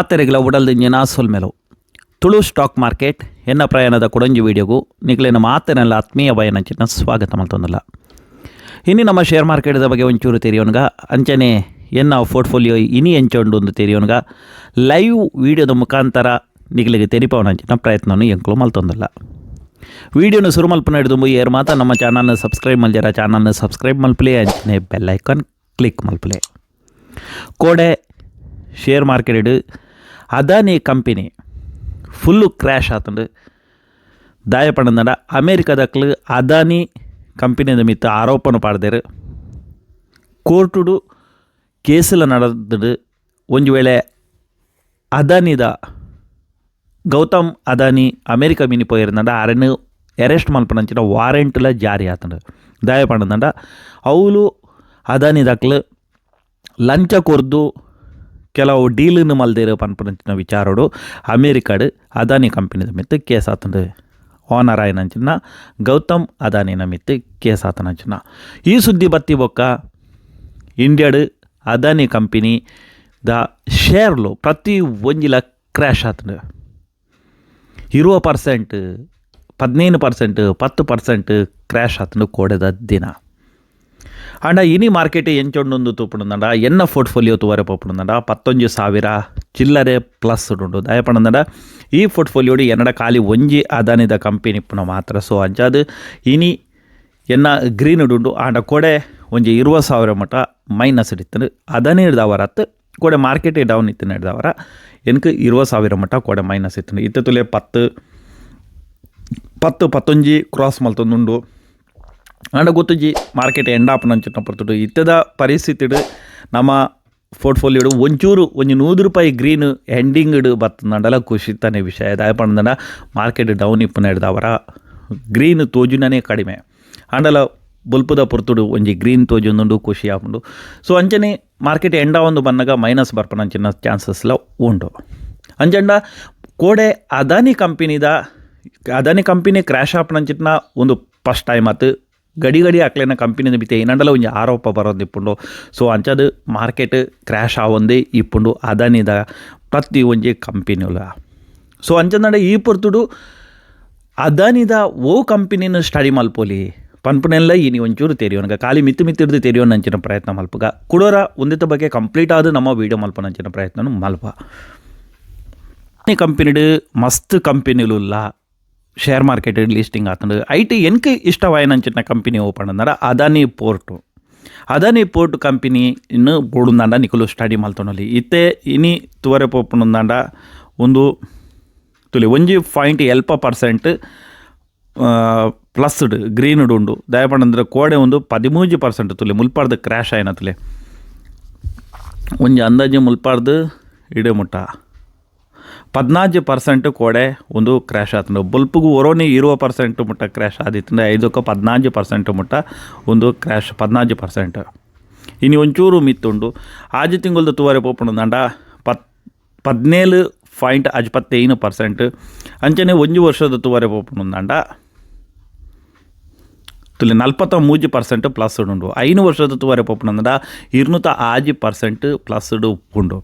ಮಾತೆರೆಗಳ ಉಡಲ್ದಿಂಜಿನ ಸೊಲ್ಮೆಲು Tulu stock market ಎನ್ನ ಪ್ರಯಾಣದ ಕೊಡಂಜಿ ವಿಡಿಯೋಗೂ ನಿಗಲಿನ ಮಾತಿನೆಲ್ಲ ಆತ್ಮೀಯ ಬಯನಂಚಿನ ಸ್ವಾಗತ ಮಲ್ತೊಂದಲ್ಲ ಇನ್ನು ನಮ್ಮ ಶೇರ್ ಮಾರ್ಕೆಟ್ದ ಬಗ್ಗೆ ಒಂಚೂರು ತೆರೆಯೋನ್ಗ ಅಂಚನೆ ಎನ್ನ ಪೋರ್ಟ್ಫೋಲಿಯೋ ಇನಿ ಎಂಚೊಂಡು ಒಂದು ತೆರೆಯೋನ್ಗ ಲೈವ್ ವಿಡಿಯೋದ ಮುಖಾಂತರ ನಿಗಲಿಗೆ ತೆರಿಪವನಂಚಿನ ಪ್ರಯತ್ನವನ್ನು ಎಂಕ್ಲು ಮಲ್ತೊಂದಲ್ಲ. ವಿಡಿಯೋನ ಶುರು ಮಲ್ಪನ ಹಿಡಿದು ಏರ್ ಮಾತ ನಮ್ಮ ಚಾನಲ್ನ ಸಬ್ಸ್ಕ್ರೈಬ್ ಮಲ್ಜರ ಚಾನಲ್ನ ಸಬ್ಸ್ಕ್ರೈಬ್ ಮಲ್ಪಲೆ, ಅಂಚನೆ ಬೆಲ್ ಐಕಾನ್ ಕ್ಲಿಕ್ ಮಲ್ಪಲೆ. ಕೋಡೆ, share market Adani company full crash ಆತಂಡು ದಾಯ ಪಂಡ ಅಮೇರಿಕಾದಕ್ಲು ಅದಾನಿ ಕಂಪನಿಯಿಂದ ಮಿತ್ತ ಆರೋಪನ ಪಾಡ್ದೇರು. ಕೋರ್ಟುಡು ಕೇಸಲ ನಡೆದು ಒಂದು ವೇಳೆ ಅದಾನಿದ ಗೌತಮ್ ಅದಾನಿ ಅಮೇರಿಕ ಮಿನಿ ಪೋಯಿರಂದ ಅರಣ್ಯ ಅರೆಸ್ಟ್ ಮಲ್ಪನಂಚಿನ ವಾರೆಂಟ್ಲ ಜಾರಿ ಆತಂಡು ದಾಯ ಪಂಡದಂಡ ಅವಳು ಅದಾನಿದಕ್ಲು ಲಂಚ ಕೊರ್ದು ಕೆಲವು ಡೀಲನ್ನು ಮಲ್ದೇರು ಪನ್ಪನಂಚಿನ ವಿಚಾರೋಡು ಅಮೇರಿಕಾಡು ಅದಾನಿ ಕಂಪನಿದ ಮಿತ್ತು ಕೇಸ್ ಆತಂಡು ಓನರ್ ಆಯ್ನಂಚಿನ ಗೌತಮ್ ಅದಾನಿನ ಮಿತ್ತು ಕೇಸ್ ಆತನಂಚಿನ ಈ ಸುದ್ದಿ ಬತ್ತಿ ಬೊಕ್ಕ ಇಂಡಿಯಾಡು ಅದಾನಿ ಕಂಪನಿ ದ ಶೇರ್ಲು ಪ್ರತಿ ಒಂಜಿಲ ಕ್ರ್ಯಾಶ್ ಆತಂಡು. ಇರುವ ಪರ್ಸೆಂಟ್, ಪದಿನೈದು ಪರ್ಸೆಂಟ್, ಪತ್ತು ಪರ್ಸೆಂಟ್ ಕ್ರ್ಯಾಶ್ ಆತಂಡು ಕೋಡೆದ ದಿನ. ಅಂಡ ಇನಿ ಮಾರ್ಕೆಟ್ ಎಂಚೊಂಡೊಂದು ತೂಪುಂಡ ಎನ್ನ ಪೋರ್ಟ್ಫೋಲಿಯೋ ತುವರೆ പോപ്പണുന്നുണ്ട് ಪತ್ತೊಂಜು ಸಾವಿರ ಚಿಲ್ಲರೆ ಪ್ಲಸ್ ಉಂಡು ದಯಪಂಡ ಈ ಪೋರ್ಟ್ಫೋಲಿಯೋಡು ಎನ್ನಡ ಖಾಲಿ ಒಂಜಿ ಅದಾನಿದ ಕಂಪೆನಿ ಇಪ್ಪುನ ಮಾತ್ರ. ಸೊ ಅಂಚಾದು ಇನಿ ಎನ್ನ ಗ್ರೀನ್ ಉಂಡು ಆಂಡ ಕೊಡೆ ಒಂಜಿ ಇರುವ ಸಾವಿರ ಮಟ ಮೈನಸ್ ಇಡ್ತಾನೆ ಅದಾನಿ ಹಿಡ್ದವರ ಹತ್ತು ಕೊಡೆ ಮಾರ್ಕೆಟ್ ಡೌನ್ ಇತ್ತು ಹಿಡ್ದವರ, ಎನ್ಕ್ ಇರುವ ಸಾವಿರ ಮಟ ಕೊಡೆ ಮೈನಸ್ ಇತ್ತು ಇತ್ತು ತುಲೆ ಪತ್ತು ಪತ್ತು, ಪತ್ತೊಂಜಿ ಕ್ರಾಸ್ ಮಲ್ತೊಂದುಂಡು. ಆಂಡ ಗೊತ್ತುಜಿ, ಮಾರ್ಕೆಟ್ ಎಂಡ್ ಆಪುನಂಚಿನ ಪೊರ್ತುಡು ಇತ್ತದ ಪರಿಸ್ಥಿತಿಡು ನಮ್ಮ ಪೋರ್ಟ್ಫೋಲಿಯೋಡು ಒಂಚೂರು ಒಂಜಿ ನೂರು ರೂಪಾಯಿ ಗ್ರೀನ್ ಎಂಡಿಂಗ್ ಬತ್ತಂಡಲ ಖುಷಿ ತಾನೇ ವಿಷಯ. ದಾಯ ಪಂಡ ಮಾರ್ಕೆಟ್ ಡೌನ್ ಇಪ್ಪುನ ಅವರ ಗ್ರೀನ್ ತೋಜುನೇ ಕಡಿಮೆ. ಆಂಡಲ ಬುಲ್ಪುದ ಪುರ್ತುಡು ಒಂಜಿ ಗ್ರೀನ್ ತೋಜೊಂದುಂಡು ಖುಷಿ ಆಪುಂಡು. ಸೊ ಅಂಚನೆ ಮಾರ್ಕೆಟ್ ಎಂಡ ಒಂದು ಬನ್ನಗ ಮೈನಸ್ ಬರ್ಪನಂಚಿನ ಚಾನ್ಸಸ್ ಚಾನ್ಸಸ್ಲ ಉಂಡು. ಅಂಚಂಡ ಕೋಡೆ ಅದಾನಿ ಕಂಪನಿದ ಅದಾನಿ ಕಂಪನಿ ಕ್ರ್ಯಾಶ್ ಆಪನಂಚಿನ ಒಂದು ಫಸ್ಟ್ ಟೈಮ್ ಆತು ಗಡಿ ಗಡಿ ಆಕ್ಲೇನ ಕಂಪನಿದ ಬಿತ್ತೆ ಏನಂಡಲ್ಲ ಒಂಜಿ ಆರೋಪ ಬರೋದು ಇಪ್ಪುಂಡು. ಸೊ ಅಂಚದು ಮಾರ್ಕೆಟ್ ಕ್ರ್ಯಾಶ್ ಆವೊಂದೆ ಇಪ್ಪುಂಡು. ಅದಾನಿದ ಪ್ರತಿ ಒಂಜಿ ಕಂಪನಿಲ ಸೊ ಅಂಚಂದ ಈ ಪೊರ್ತುಡು ಅದಾನಿದ ಓ ಕಂಪನಿನ ಸ್ಟಡಿ ಮಲ್ಪೋಲಿ. ಪನ್ಪನೆಲ್ಲ ಇನಿ ಒಂಚೂರು ತೆರೆಯೋನಗ ಖಾಲಿ ಮಿತ್ತು ಮಿತ್ತಿಡ್ದು ತೆರೆಯೋಣ ಅಂಚಿನ ಪ್ರಯತ್ನ ಮಲ್ಪಗ. ಕುಡೋರ ಒಂದಿತ ಬಗ್ಗೆ ಕಂಪ್ಲೀಟ್ ಆದ ನಮ್ಮ ವೀಡಿಯೋ ಮಲ್ಪನ ಅಂಚಿನ ಪ್ರಯತ್ನ ಮಲ್ಪ ಈ ಕಂಪನಿಡು ಮಸ್ತ್ ಕಂಪನಿಲುಲ್ಲ. ಶೇರ್ ಮಾರ್ಕೆಟ್ ಲಿಸ್ಟಿಂಗ್ ಆತಂಡು ಐ ಟಿ ಎನ್ಕ್ ಇಷ್ಟವಾಯನಂಚಿನ ಕಂಪನಿ ಓಪನ್ ಅಂದ್ರೆ? Adani port Adani port company ಇನ್ನು ಬೋಡುಂದಾಂಡ ನಿಕುಲು ಸ್ಟಡಿ ಮಾಲ್ತೊಂಡಲ್ಲಿ ಇತ್ತೆ ಇನಿ ತುವರೆ ಪೋಪುಂದಾಂಡ ಒಂದು ತುಲಿ ಒಂಜಿ ಪಾಯಿಂಟ್ ಎಲ್ಪ ಪರ್ಸೆಂಟ್ ಪ್ಲಸ್ಡ್, ಗ್ರೀನ್ಡ್ ಉಂಡು. ದಯಪಂಡಂದ್ರೆ ಕೋಡೆ ಒಂದು ಪದಿಮೂಜಿ ಪರ್ಸೆಂಟ್ ತುಲಿ ಮುಲ್ಪಾರ್ದು ಕ್ರ್ಯಾಶ್ ಆಯ್ನ ತುಲಿ ಒಂಜಿ ಅಂದಾಜು ಮುಲ್ಪಾರ್ದು ಇಡೇ ಮುಟ್ಟ. ಪದ್ನಾಜು ಪರ್ಸೆಂಟ್ ಕೋಡೆ ಒಂದು ಕ್ರ್ಯಾಶ್ ಆತಂಡು ಬಲ್ಪ್ಗೂ ಒರೋನಿ ಇರುವ ಪರ್ಸೆಂಟ್ ಮುಟ್ಟ ಕ್ರ್ಯಾಶ್ ಆದಿತ್ತಂದ್ರೆ ಐದಕ್ಕೆ ಪದಿನಾಲ್ಕು ಪರ್ಸೆಂಟ್ ಮುಟ್ಟ ಒಂದು ಕ್ರ್ಯಾಶ್ ಪದಿನಾಲ್ಕು ಪರ್ಸೆಂಟ್ ಇನ್ನು ಒಂಚೂರು ಮಿತ್ತುಂಡು ಆಜು ತಿಂಗಳದ ತೂವರೆ ಪೋಪುಂಡು ದಂಡ. ಪತ್, ಪದ್ನೇಳು ಪಾಯಿಂಟ್ ಅಜ್ಪತ್ತೈನು ಪರ್ಸೆಂಟ್ ಅಂಚನೆ ಒಂದು ವರ್ಷದ ತೂವರೆ ಪೋಪುಂಡು ದಂಡ. ತುಲಿ ನಲ್ಪತ್ತ ಮೂಜಿ ಪರ್ಸೆಂಟ್ ಪ್ಲಸ್ ಉಂಡು ಐನು ವರ್ಷದ ತೂವರೆ ಪೋಪುಂಡ ಇರ್ನೂತ ಆಜಿ ಪರ್ಸೆಂಟ್ ಪ್ಲಸ್ ಉಂಡು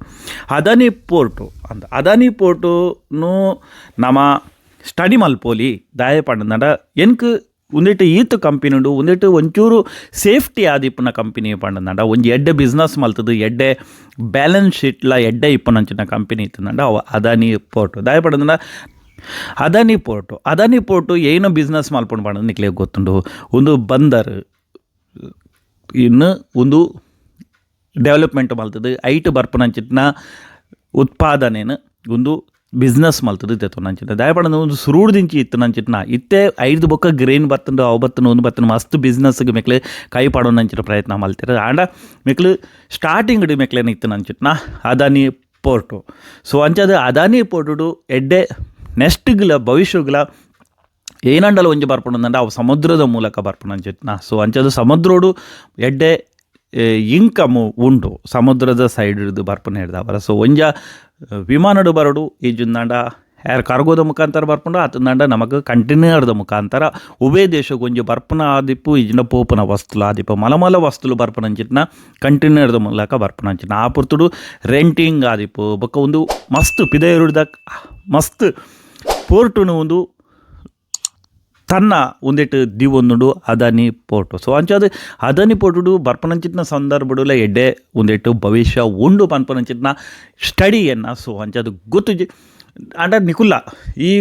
ಅದಾನಿ ಪೋರ್ಟು ಅಂದ. ಅದಾನಿ ಪೋರ್ಟುನು ನಮ ಸ್ಟಡಿ ಮಲ್ಪೋಲಿ ದಾಯ ಪಂಡ ಎನ್ಕ್ ಉಂದಿಟ್ ಈತ್ ಕಂಪನಿ ಉಂಡು ಉಂದಿಟ್ಟು ಒಂಚೂರು ಸೇಫ್ಟಿ ಆದಿಪ್ಪನ ಕಂಪನಿ ಪಂಡಂಡ ಒಂಜಿ ಎಡ್ಡೆ ಬಿಸ್ನೆಸ್ ಮಲ್ತದು, ಎಡ್ಡೆ ಬ್ಯಾಲೆನ್ಸ್ ಶೀಟ್ಲ ಎಡ್ಡೆ ಇಪ್ಪನಂಚಿನ ಕಂಪನಿ ಇತ್ತಂಡ ಅವ ಅದಾನಿ ಪೋರ್ಟು. ದಾಯ ಪಂಡ ಅದಾನಿ ಪೋರ್ಟು ಅದಾನಿ ಪೋರ್ಟು ಏನು ಬಿಸ್ನೆಸ್ ಮಾಲ್ಪೊಂಡು ಪಂಡ ನಿಕ್ಲಿಗೆ ಗೊತ್ತುಂಡು ಒಂದು ಬಂದರ್, ಇನ್ನು ಒಂದು ಡೆವಲಪ್ಮೆಂಟ್ ಮಲ್ತದು ಐಟ್ ಬರ್ಪನಂಚಿನ ಉತ್ಪಾದನೆನ ಒಂದು ಬಿಸ್ನೆಸ್ ಮಾಲ್ತದೆ ತೆತ್ತು ನಂಚಿನ ದಯಪಡ ಒಂದು ಸುರುಡು ದಿಂಚಿ ಇತ್ತು ನಂಚಿಟ್ನ ಇತ್ತೆ ಐದು ಬೊಕ್ಕ ಗ್ರೇನ್ ಬರ್ತಂದು ಅವು ಬತ್ತನು ಒಂದು ಬತ್ತನು ಮಸ್ತ್ ಬಿಸ್ನೆಸ್ಗೆ ಮೆಕ್ಲೆ ಕೈ ಪಾಡೋ ನಂಚಿನ ಪ್ರಯತ್ನ ಮಲ್ತಿರ ಆಂಡ ಮೆಕ್ಲು ಸ್ಟಾರ್ಟಿಂಗ್ ಮೆಕ್ಲೇನ ಇತ್ತು ನಂಚಿಟ್ನ ಅದಾನಿ ಪೋರ್ಟು ಸೊ ಅಂಚದ ಅದಾನಿ ಪೋರ್ಟುಡು ಎಡ್ಡೆ ಭವಿಷ್ಯಗಳ ಏನಂಡಲ್ಲ ಒಂಜಿ ಬರ್ಪುಂಡು ಅವು ಸಮುದ್ರದ ಮೂಲಕ ಬರ್ಪಣ ಅಂಚಿತ್ನ ಸೊ, ಅಂಚದು ಸಮುದ್ರೋಡು ಎಡ್ಡೆ ಇನ್ಕಮ್ ಉಂಡು ಸಮುದ್ರದ ಸೈಡ್ ಬರ್ಪುನ ಹಿಡ್ದವರ ಸೊ, ಒಂಜ ವಿಮಾನಡು ಬರಡು, ಈ ಜುಂದಾಂಡ ಯಾರು ಕಾರ್ಗೋದ ಮುಖಾಂತರ ಬರ್ಪುಂಡು ಆತಂದಂಡ ನಮಗೆ ಕಂಟೈನರ್ದ ಮುಖಾಂತರ ಉಭಯ ದೇಶಕ್ಕೆ ಒಂಜಿ ಬರ್ಪನ ಆದಿಪ್ಪು ಈಜಿನ ಪೋಪನ ವಸ್ತುಲು ಆದಿಪ್ಪು, ಮಲಮಲ ವಸ್ತುಲು ಬರ್ಪನಂಚಿತ್ನ ಕಂಟೈನರ್ದ ಮೂಲಕ ಬರ್ಪನಂಚಿನ ಆ ಪುರ್ತುಡು ರೆಂಟಿಂಗ್ ಆದಿಪ್ಪು, ಬೊಕ್ಕ ಒಂದು ಮಸ್ತ್ ಪಿದೆಯರುಡ್ದ ಮಸ್ತ್ ಪೋರ್ಟುನು ಒಂದು ತನ್ನ ಒಂದಿಟ್ಟು ದಿವೊಂದುಂಡು ಅದಾನಿ ಪೋರ್ಟು. ಸೊ ಅಂಚಾದ ಅದಾನಿ ಪೋರ್ಟುಡು ಬರ್ಪನಂಚಿತ್ನ ಸಂದರ್ಭಡುಲ ಎಡ್ಡೆ ಒಂದಿಟ್ಟು ಭವಿಷ್ಯ ಉಂಡು ಪನ್ಪನಂಚಿತ್ನ ಸ್ಟಡಿಯನ್ನು. ಸೊ ಅಂಚಾದ ಗೊತ್ತು ಅಂಡ ನಿಕುಲ್ಲ ಈ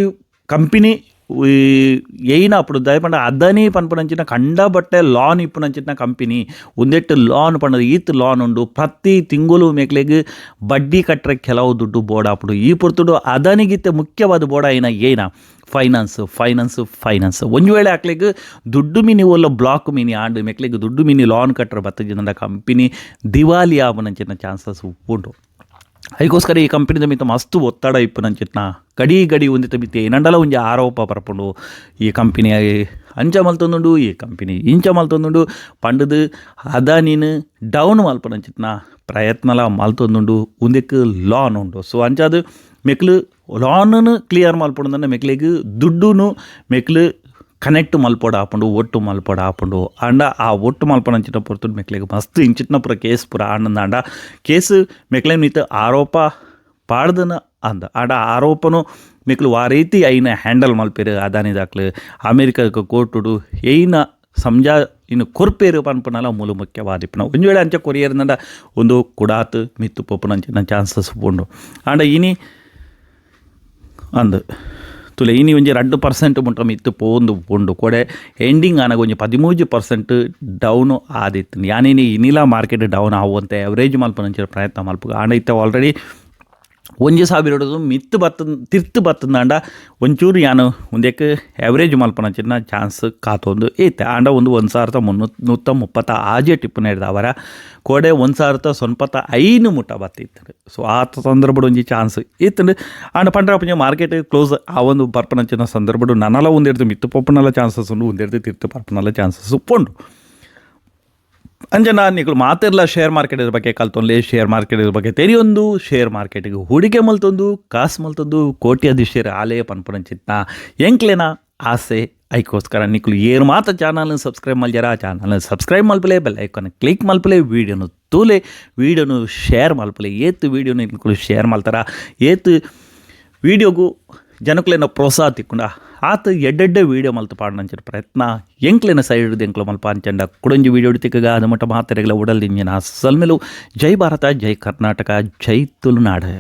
येईना आपण जाय पण अदानी ಪನ್ಪನಂಚಿನ ಕಂಡಬಟ್ಟೆ ಲಾನ್ ಇಪ್ಪನಂಚಿನ ಕಂಪನಿ ಒಂದೆಟ್ಟು ಲಾನ್ ಪಣ್ಣದ ಈತ್ ಲಾನ್ ಉಂಡು ಪ್ರತಿ ತಿಂಗಳು ಮೇಕ್ಲೆಗೆ ಬಡ್ಡಿ ಕಟ್ಟರೆ ಕೆಲವು ದುಡ್ಡು ಬೋಡ ಅಪ್ಪಡು ಈ ಪುರ್ತುಡು ಅದಾನಿಗಿತ್ತೆ ಮುಖ್ಯವಾದ ಬೋಡ ಏನ ಏನ ಫೈನಾನ್ಸ್ ಫೈನಾನ್ಸ್ ಫೈನಾನ್ಸ್ ಒಂದು ವೇಳೆ ಹಾಕ್ಲಿಕ್ಕೆ ದುಡ್ಡು ಮಿನಿ ಒಲ್ಲ ಬ್ಲಾಕ್ ಮಿನಿ ಆಂಡು ಮೇಕ್ಲಿಗೆ ದುಡ್ಡು ಮಿನಿ ಲಾನ್ ಕಟ್ಟರೆ ಬತ್ತಜಿನ ಕಂಪನಿ ದಿವಾಲಿ ಆಪನಂಚಿನ ಚಾನ್ಸಸ್ ಉಂಟು ಅದಕ್ಕೋಸ್ಕರ ಈ ಕಂಪನಿದ ಮಿತ್ತ ಮಸ್ತ್ ಒತ್ತಡ ಇಪ್ಪುನಂಚಿತ್ನ ಗಡಿ ಗಡಿ ಒಂದಿತ ಮಿತ್ತೆ ಏನಂಡಲ ಒಂಜಿ ಆರೋಪ ಪರಪುಂಡು ಈ ಕಂಪನಿ ಅಂಚ ಮಲ್ತೊಂದುಂಡು ಈ ಕಂಪನಿ ಇಂಚ ಮಲ್ತೊಂದುಂಡು ಪಂಡದು ಅದಾನಿನ ಡೌನ್ ಮಲ್ಪನಂಚಿತ್ನ ಪ್ರಯತ್ನಲ ಮಲ್ತೊಂದುಂಡು ಒಂದಕ್ಕೆ ಲಾನ್ ಉಂಡು ಸೊ ಅಂಚಾದು ಮೆಕ್ಲು ಲಾನನ್ನು ಕ್ಲಿಯರ್ ಮಲ್ಪೊಂದನ್ನ ಮೆಕ್ಲಿಗೆ ದುಡ್ಡುನು ಮೆಕ್ಲು ಕನೆಕ್ಟ್ ಮಲ್ಪೋಡ ಆಪುಂಡು ಒಟ್ಟು ಮಲ್ಪೋಡ ಆಪುಂಡು ಅಂಡ ಆ ಒಟ್ಟು ಮಲ್ಪನಂಚಿನ ಪೊರ್ತುಡು ಮೆಕ್ಲೆಗ್ ಮಸ್ತ್ ಇಂಚಿತ್ನ ಪುರ ಕೇಸ್ ಪುರ ಆನಂದ ಅಂಡ ಕೇಸ್ ಮೆಕ್ಲೆ ಮಿತ್ ಆರೋಪ ಪಾಡ್ದನ ಅಂದ ಆಡ ಆರೋಪನು ಮಿಕ್ಲು ಆ ರೀತಿ ಐನ ಹ್ಯಾಂಡಲ್ ಮಲ್ಪೇರು ಅದಾನಿ ದಾಕ್ಲು ಅಮೇರಿಕಾಕ್ಕೆ ಕೋರ್ಟುಡು ಏಯ್ನ ಸಂಜಾ ಇನ್ನು ಕೊರ್ಪೇರು ಪನ್ಪನಲ ಮೂಲ ಮುಖ್ಯವಾದಿಪ್ಪನ ಒಂದು ವೇಳೆ ಅಂಚ ಕೊರಿಯರ್ನಂಡ ಒಂದು ಕುಡಾತ್ ಮಿತ್ತು ಪೊಪ್ಪುನಂಚಿನ ಚಾನ್ಸಸ್ ಉಂಡು ಆಂಡ ಇನಿ ಅಂದ್ ತುಲೆ ಇನಿ ಒಂಜಿ ರಡ್ಡು ಪರ್ಸೆಂಟ್ ಮುಂಟ ಮಿತ್ತು ಪೋಂದು ಉಂಡು ಕೊಡೆ ಎಂಡಿಂಗ್ ಆನಗ ಒಂಜಿ ಪದಿಮೂಜು ಪರ್ಸೆಂಟ್ ಡೌನ್ ಆದಿತ್ತು. ಯಾನೇನಿ ಇನಿಲ ಮಾರ್ಕೆಟ್ ಡೌನ್ ಆಗುವಂತೆ ಅವರೇಜ್ ಮಲ್ಪನಂಚಿನ ಪ್ರಯತ್ನ ಮಲ್ಪಗ. ಆಂಡ ಇತ್ತ ಆಲ್ರೆಡಿ ಒಂಜಿ ಸಾವಿರ ಹಿಡಿದು ಮಿತ್ತು ಬತ್ತದ, ತಿರ್ತು ಬತ್ತದಾಂಡ ಒಂಚೂರು ಯಾನು ಒಂದಕ್ಕೆ ಮಲ್ಪನ ಚಿನ್ನ ಚಾನ್ಸ್ ಕಾತೊಂದು ಐತೆ. ಆಂಡ ಒಂದು ಒಂದು ಸಾವಿರದ ಮುನ್ನೂತ್ ನೂತ ಮುಪ್ಪತ್ತ ಆಜೆ ಟಿಪ್ಪು ಹಿಡ್ದ ಅವರ. ಕೋಡೆ ಒಂದು ಸಾವಿರದ ಸೊನ್ಪತ್ತ ಐನು ಮುಟ್ಟ ಬತ್ತಿತ್ತು. ಸೊ ಆ ಸಂದರ್ಭಡು ಒಂಜಿ ಚಾನ್ಸ್ ಇತ್ತು. ಆಂಡ ಪಂಡ್ರ ಪಂಜ ಮಾರ್ಕೆಟ್ ಕ್ಲೋಸ್ ಆ ಒಂದು ಬರ್ಪನಂಚಿನ ಸಂದರ್ಭಡು ನನಲ ಒಂದಿರ್ತು ಮಿತ್ತು ಪಪ್ಪನಲ್ಲ ಚಾನ್ಸಸ್ ಉಂಡು ಒಂದಿರ್ತು ತಿರ್ತು ಪರ್ಪನಲ್ಲ ಚಾನ್ಸಸ್ ಉಪ್ಪುಂಡು ಅಂಜನ ನಿಗಳು ಮಾತಿರಲ್ಲ ಶೇರ್ ಮಾರ್ಕೆಟ್ ಬಗ್ಗೆ ಕಲ್ತೊಂದು ಶೇರ್ ಮಾರ್ಕೆಟ್ ಬಗ್ಗೆ ತೆರಿಯೊಂದು ಶೇರ್ ಮಾರ್ಕೆಟಿಗೆ ಹೂಡಿಕೆ ಮಲ್ತೊಂದು, ಕಾಸು ಮಲ್ತೊಂದು ಕೋಟ್ಯಾಧೀಶರ ಆಲಯ ಪನ್ಪುರಂಚಿತ್ನ ಎಂಕ್ಲೆನ, ಆಸೆ ಐಕೋಸ್ಕರ ನಿಕ್ಲು ಏನು ಮಾತ ಚಾನಲ್ ಸಬ್ಸ್ಕ್ರೈಬ್ ಮಲ್ಜರ ಚಾನಲ್ ಸಬ್ಸ್ಕ್ರೈಬ್ ಮಲ್ಪಲೆ ಬೆಲ್ ಐಕಾನ್ ಕ್ಲಿಕ್ ಮಲ್ಪಲೆ ವೀಡಿಯೋನು ತೂಲೆ ವೀಡಿಯೋನು ಶೇರ್ ಮಲ್ಪಲೆ, ಏತು ವೀಡಿಯೋನು ನಿಕ್ಲು ಶೇರ್ ಮಲ್ತಾರ. ಏತು ವೀಡಿಯೋಗೂ ಜನಕ್ಲೇನ ಪ್ರೋತ್ಸಾಹ ತಿಕ್ಕೊಂಡ ಆತ ಎಡ್ಡೆಡ್ಡೆ ವೀಡಿಯೋ ಮಲ್ತ ಪಾಡ್ನಂಚಿನ ಪ್ರಯತ್ನ ಎಂಕ್ಲೆನ ಸೈಡ್ ಎಂಕ್ಲು ಮಲ್ಪ ಅಂಚಂಡ ಕುಡಂಜಿ ವೀಡಿಯೋ ತಿಕ್ಕಗ ಅದು ಮಟ್ಟ ಮಾತೆರೆಗಳ ಉಡಲ್ ಇಂಜಿನ ಸಲ್ಮೆಲು ಜೈ ಭಾರತ ಜೈ ಕರ್ನಾಟಕ ಜೈ ತುಳುನಾಡು